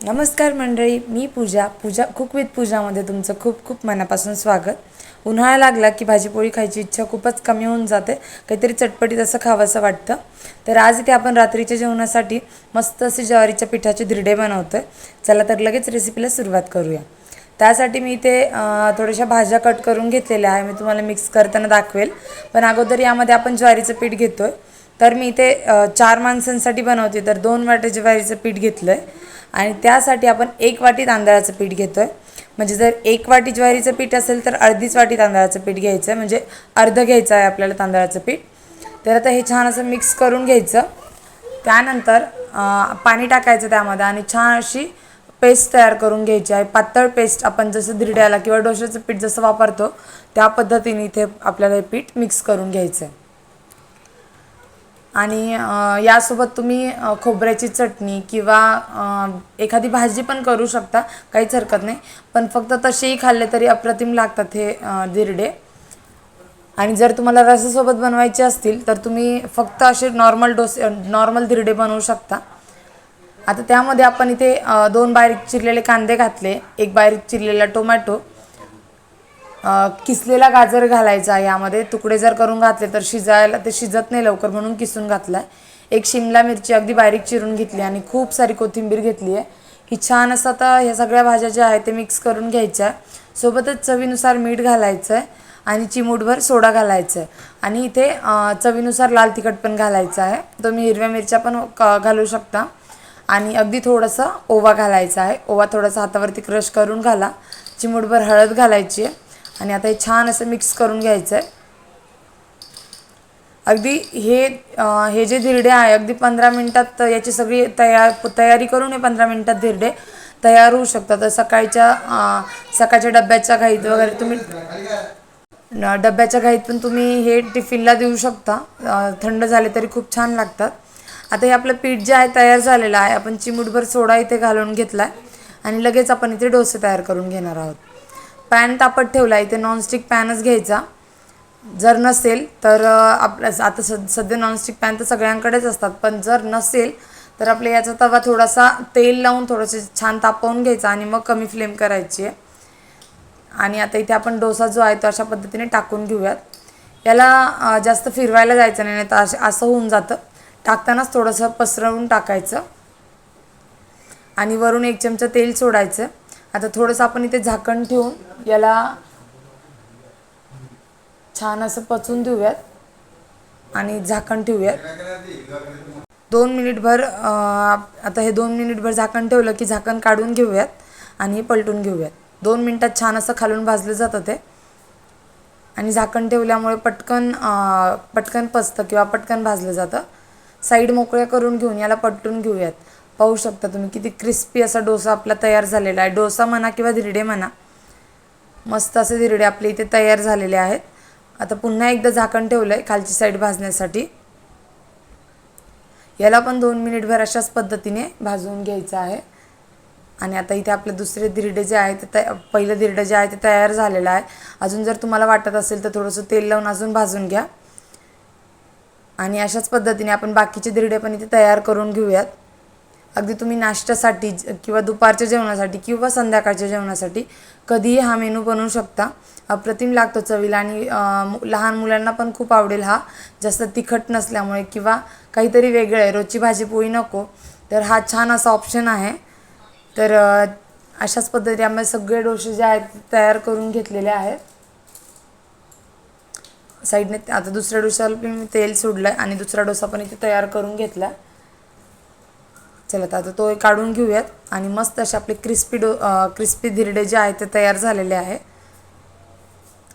नमस्कार मंडळी मी पूजा पूजा cook with पूजामध्ये तुमचं खूप खूप मनापासून स्वागत. उन्हाळा लागला की भाजीपोळी खायची इच्छा खूपच कमी होऊन जाते काहीतरी चटपटीत असं खावंसं वाटतं. तर आज इथे आपण रात्रीच्या जेवणासाठी मस्त असे ज्वारीच्या पिठाचे धिरडे बनवतो आहे चला तर लगेच रेसिपीला सुरुवात करूया. त्यासाठी मी इथे थोड्याशा भाज्या कट करून घेतलेल्या आहे मी तुम्हाला मिक्स करताना दाखवेल. पण अगोदर यामध्ये आपण ज्वारीचं पीठ घेतो आहे तर मी इथे चार माणसांसाठी बनवते तर दोन वाटे ज्वारीचं पीठ घेतलं आहे आणि त्यासाठी आपण एक वाटी तांदळाचं पीठ घेतो आहे म्हणजे जर एक वाटी ज्वारीचं पीठ असेल तर अर्धीच वाटी तांदळाचं पीठ घ्यायचं. आहे म्हणजे अर्धं घ्यायचं आहे आपल्याला तांदळाचं पीठ. तर आता हे छान असं मिक्स करून घ्यायचं. त्यानंतर पाणी टाकायचं त्यामध्ये आणि छान अशी पेस्ट तयार करून घ्यायची आहे. पातळ पेस्ट आपण जसं धिरड्याला किंवा डोशाचं पीठ जसं वापरतो त्या पद्धतीने इथे आपल्याला हे पीठ मिक्स करून घ्यायचं आहे. आणि यासोबत तुम्ही खोबऱ्याची चटणी किंवा एखादी भाजी पण करू शकता काहीच हरकत नाही. पण फक्त तसेही खाल्ले तरी अप्रतिम लागतात हे अ, धिरडे आणि जर तुम्हाला रसासोबत बनवायचे असतील तर तुम्ही फक्त असे नॉर्मल डोसे नॉर्मल धिरडे बनवू शकता. आता त्यामध्ये आपण इथे दोन बारीक चिरलेले कांदे घातले. एक बारीक चिरलेला टोमॅटो. किसलेला गाजर घालायचा यामध्ये. तुकडे जर करून घातले तर शिजायला ते शिजत नाही लवकर म्हणून किसून घातला आहे एक शिमला मिरची अगदी बारीक चिरून घेतली आणि खूप सारी कोथिंबीर घेतली आहे. ही छान असं आता ह्या सगळ्या भाज्या ज्या आहेत ते मिक्स करून घ्यायच्या. आहे सोबतच चवीनुसार मीठ घालायचं आहे आणि चिमूटभर सोडा घालायचा आहे आणि इथे चवीनुसार लाल तिखट पण घालायचं आहे. तुम्ही हिरव्या मिरच्या पण क- घालू शकता. आणि अगदी थोडंसं ओवा घालायचा आहे. ओवा थोडासा हातावरती क्रश करून घाला. चिमूटभर हळद घालायची आहे. आणि आता हे छान असं मिक्स करून घ्यायचं आहे अगदी हे हे जे धिरडे आहे अगदी पंधरा मिनटात याची सगळी तयार तयारी करून हे पंधरा मिनटात धिरडे तयार होऊ शकतात. तर सकाळच्या सकाळच्या डब्याच्या घाईत वगैरे तुम्ही डब्याच्या घाईत पण तुम्ही हे टिफिनला देऊ शकता. थंड झाले तरी खूप छान लागतात. आता हे आपलं पीठ जे आहे तयार झालेलं आहे. आपण चिमूटभर सोडा इथे घालून घेतला आहे आणि लगेच आपण इथे डोसे तयार करून घेणार आहोत. पॅन तापत ठेवला इथे नॉनस्टिक पॅनच घ्यायचा. जर नसेल तर आपलं आपल्या आता सद सध्या नॉनस्टिक पॅन तर सगळ्यांकडेच असतात पण जर नसेल तर आपल्या याचा तवा थोडासा तेल लावून थोडंसं छान तापवून घ्यायचा आणि मग कमी फ्लेम करायची आहे. आणि आता इथे आपण डोसा जो आहे तो अशा पद्धतीने टाकून घेऊयात. याला जास्त फिरवायला जायचं नाही नाही तर असं असं होऊन जातं. टाकतानाच थोडंसं पसरवून टाकायचं. आणि वरून एक चमचा तेल सोडायचं. आता थोडंसं आपण इथे झाकण ठेवून याला छान असं पचून देऊयात आणि झाकण ठेवूयात. दोन मिनिटभर आता हे दोन मिनिटभर झाकण ठेवलं की झाकण काढून घेऊयात आणि पलटून घेऊयात. दोन मिनटात छान असं खालून भाजलं जातं ते. आणि झाकण ठेवल्यामुळे पटकन पटकन पचतं किंवा पटकन भाजलं जातं. साईड मोकळ्या करून घेऊन याला पलटून घेऊयात. पाहू शकता तुम्ही किती क्रिस्पी असा डोसा आपला तयार झालेला आहे. डोसा म्हणा किंवा धिरडे म्हणा मस्त असे धिरडे आपले इथे तयार झालेले आहेत. आता पुन्हा एकदा झाकण ठेवलं आहे खालची साईड भाजण्यासाठी. याला पण दोन मिनिटभर अशाच पद्धतीने भाजून घ्यायचं आहे. आणि आता इथे आपले दुसरे धिरडे जे आहे ते तया पहिलं धिरडं जे आहे ते तयार झालेलं आहे. अजून जर तुम्हाला वाटत असेल तर थोडंसं तेल लावून अजून भाजून घ्या. आणि अशाच पद्धतीने आपण बाकीचे धिरडे पण इथे तयार करून घेऊयात. अगदी तुम्ही नाश्त्यासाठी किंवा दुपारच्या जेवणासाठी किंवा संध्याकाळच्या जेवणासाठी कधीही हा मेनू बनवू शकता. अप्रतिम लागतो चवीला आणि लहान मुलांना पण खूप आवडेल हा. जास्त तिखट नसल्यामुळे किंवा काहीतरी वेगळं आहे रोजची भाजी पोळी नको तर हा छान असा ऑप्शन आहे. तर अशाच पद्धतीने आम्ही सगळे डोसे जे आहेत तयार करून घेतलेले आहेत. साईडने आता दुसऱ्या डोशाला मी तेल सोडलं आहे आणि दुसरा डोसा पण इथे तयार करून घेतला चला तर आता तो एक काढून घेऊयात. आणि मस्त असे आपले क्रिस्पी डो क्रिस्पी धिरडे जे आहेत ते तयार झालेले आहे.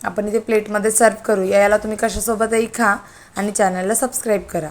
आपण इथे प्लेटमध्ये सर्व करूया. याला तुम्ही कशासोबतही खा आणि चॅनलला सबस्क्राईब करा.